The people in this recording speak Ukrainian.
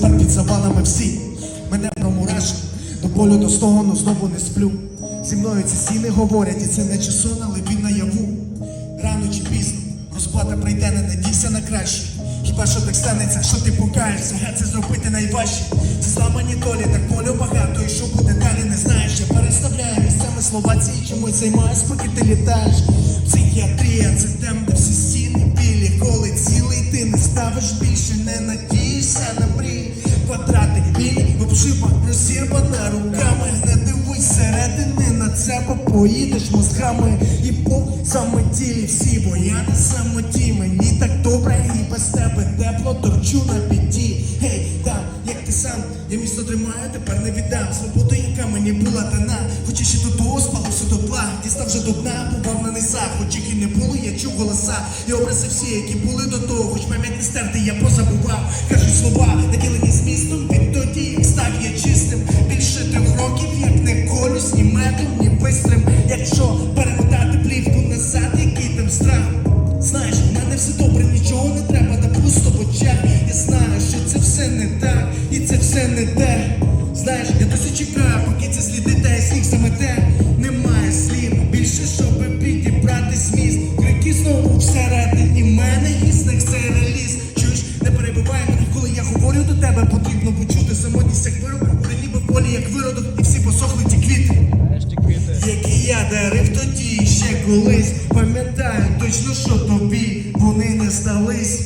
тепер під завалами всі. Мене промурашив, до болю до стогону знову не сплю. Зі мною ці стіни говорять, і це не чи сон, але він наяву. Рано чи пізно розплата прийде, не надійся на краще. Хіба що так станеться, що ти покаєшся, це зробити найважче. Це зламані долі, так болю багато, і що буде далі, не знаєш. Я переставляю місцями слова ці і чомусь займаюсь, поки ти літаєш. Психіатрія, це де всі стіни білі, коли цілий ти не ставиш більше, не надієшся на. Квадрати білі, обшипа, розірвана руками. Не дивись середини на себе поїдеш мозгами і по самотілі всі, бо я на самоті, мені так добре і без тебе тепло торчу на біді. Гей, там, як ти сам, я місто тримаю, тепер не віддам. свободу яка мені була дана, хоч і ще до того спалося до пла, дістав вже до дна, бував на низах, хоч їх і не було, я чув голоса, і образи всі, які були до того, хоч пам'ять не стерти, я позабував. Кажуть слова, наділені змістом, відтоді, як став я чистим. Більше трьох років, як не колюсь, ні медом, ні бистрим. Якщо перемотати плівку назад, який там страх. Знаєш, у мене все добре, нічого не треба, та пусто в очах. Я знаю, що це все не так, і це все не те. Знаєш, я досі чекаю, це сліди та і сніг замете. Немає слів більше, щоб підібрати зміст. Крики знову всередині мене гісних цей реліз. Чуєш, не перебивай мене, коли я говорю до тебе, потрібно почути самотність як вирок. Вже ніби полі, як виродок, і всі посохли ті квіти. Які я дарив тоді ще колись, пам'ятаю точно, що тобі вони не стались.